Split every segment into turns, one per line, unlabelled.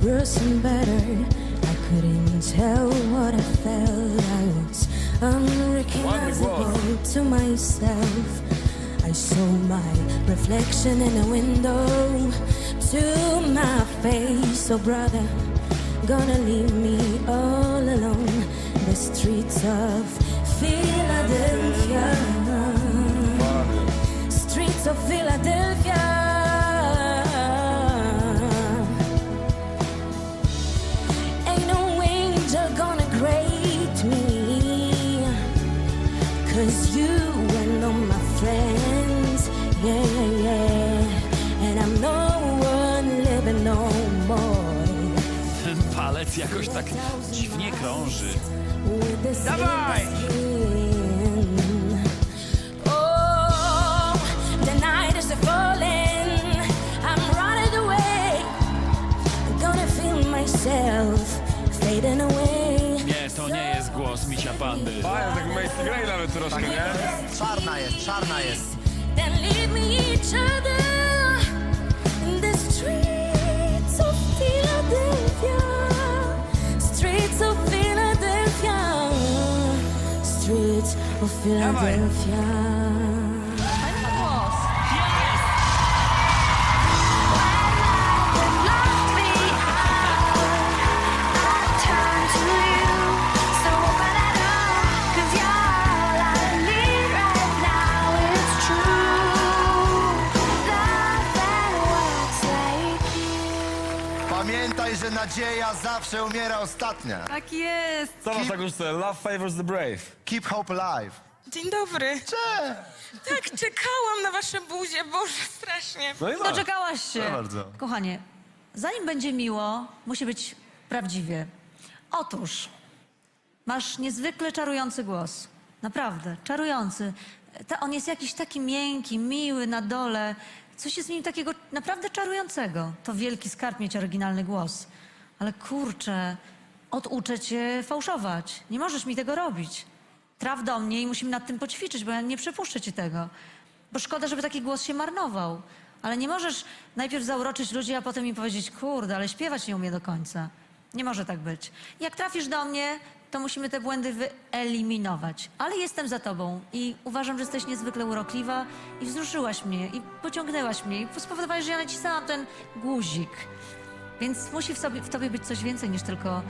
bruised and battered. I couldn't tell what I felt. I was unrecognizable to myself. I saw my reflection in a window to my face. Oh, brother, gonna leave me all alone. The streets of Philadelphia. Cause you and all my friends, yeah, yeah, yeah. And I'm no one living no more.
Ten palec jakoś tak dziwnie krąży. Dawaj! Misia pandy.
Fajnie, tak Macy Gray nawet troszkę, nie?
Czarna jest, czarna jest.
Then leave me each other in the streets of Philadelphia. Streets of Philadelphia. Streets of Philadelphia.
Pamiętaj, że nadzieja zawsze umiera ostatnia.
Tak jest.
Co masz na górce? Love favors the brave.
Keep hope alive.
Dzień dobry.
Cze!
Tak, czekałam na wasze buzie, Boże, strasznie.
No i masz.
Doczekałaś się.
Proszę bardzo.
Kochanie, zanim będzie miło, musi być prawdziwie. Otóż, masz niezwykle czarujący głos. Naprawdę, czarujący. Ta, on jest jakiś taki miękki, miły na dole. Coś jest w nim takiego naprawdę czarującego. To wielki skarb mieć oryginalny głos. Ale kurczę, oduczę cię fałszować. Nie możesz mi tego robić. Traf do mnie i musimy nad tym poćwiczyć, bo ja nie przepuszczę ci tego. Bo szkoda, żeby taki głos się marnował. Ale nie możesz najpierw zauroczyć ludzi, a potem im powiedzieć, kurde, ale śpiewać nie umie do końca. Nie może tak być. Jak trafisz do mnie, to musimy te błędy wyeliminować. Ale jestem za tobą i uważam, że jesteś niezwykle urokliwa i wzruszyłaś mnie i pociągnęłaś mnie i spowodowałaś, że ja nacisnęłam ten guzik. Więc musi w, sobie, w tobie być coś więcej niż tylko,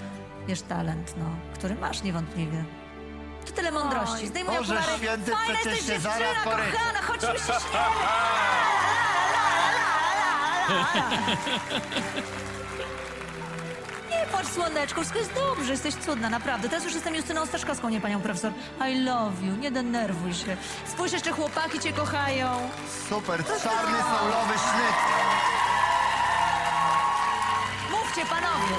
wiesz, talent, no, który masz niewątpliwie. To tyle mądrości. Zdejmuj
Boże
okulary.
święty,
Fajna
przecież
jesteś
się zaraz
kochana, chodźmy się śmiać. płacz, słoneczko, wszystko jest dobrze, jesteś cudna, naprawdę. Teraz już jestem Justyną Staszkowską, nie panią profesor. I love you, nie denerwuj się. Spójrz, jeszcze chłopaki cię kochają.
Super, czarny saulowy sznyt.
Mówcie, panowie.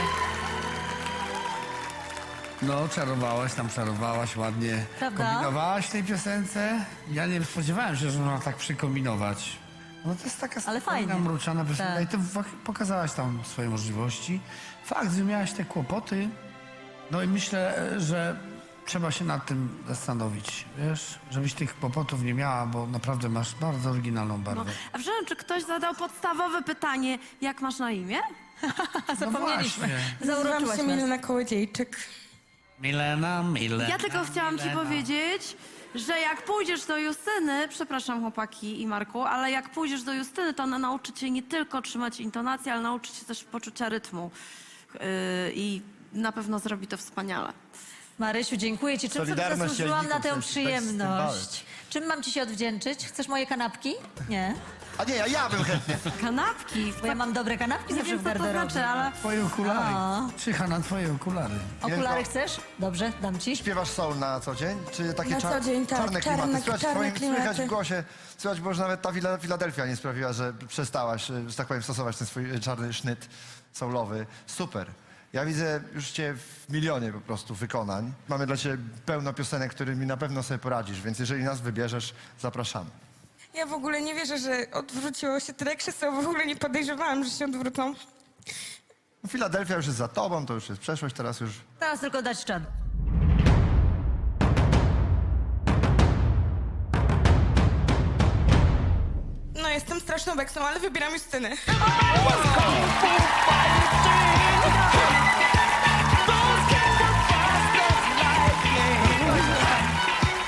No, czarowałaś, tam czarowałaś ładnie.
Prawda?
Kombinowałaś w tej piosence. Ja nie spodziewałem się, że można tak przykombinować. No to jest taka
Ale
spokojna,
fajnie.
mruczana
Tak.
i ty wa- pokazałaś tam swoje możliwości. Fakt, że miałaś te kłopoty. No i myślę, e, że trzeba się nad tym zastanowić, wiesz? Żebyś tych kłopotów nie miała, bo naprawdę masz bardzo oryginalną barwę.
No,
A wziąłem, czy ktoś zadał podstawowe pytanie, jak masz na imię?
Zapomnieliśmy.
właśnie.
Nazywam
Zauroczyłaś
się
nas.
Milena Kołodziejczyk.
Milena, Milena.
Ja tylko chciałam ci powiedzieć, że jak pójdziesz do Justyny, przepraszam chłopaki i Marku, ale jak pójdziesz do Justyny, to ona nauczy cię nie tylko trzymać intonacji, ale nauczy cię też poczucia rytmu. Yy, I na pewno zrobi to wspaniale.
Marysiu, dziękuję ci. Czym sobie
Solidarność
zasłużyłam na tę
to jest
przyjemność? Czym mam ci się odwdzięczyć? Chcesz moje kanapki? Nie.
A nie, ja, ja bym chętnie.
Kanapki.
Bo ja mam dobre kanapki
Nie
zawsze
wiem,
w
co to
garderobie.
znaczy, ale
Twoje okulary.
A.
Czyha na twoje okulary.
Okulary chcesz? Dobrze, dam ci.
Śpiewasz soul na co dzień? Czy takie
Na co dzień, tak,
czarne
czarne-
klimaty? Słychać, w
czarne
twoim,
klimaty.
słychać w głosie, słychać, bo już nawet ta Fila- Filadelfia nie sprawiła, że przestałaś, e, że tak powiem, stosować ten swój e, czarny sznyt soulowy. Super. Ja widzę już cię w milionie po prostu wykonań. Mamy dla ciebie pełno piosenek, którymi na pewno sobie poradzisz, więc jeżeli nas wybierzesz, zapraszamy.
Ja w ogóle nie wierzę, że odwróciło się tyle krzeseł, w ogóle nie podejrzewałam, że się odwrócą.
Filadelfia już jest za tobą, to już jest przeszłość, teraz już
Teraz tylko dać czad.
Jestem straszną beksą, ale wybieram
Justyny. Those.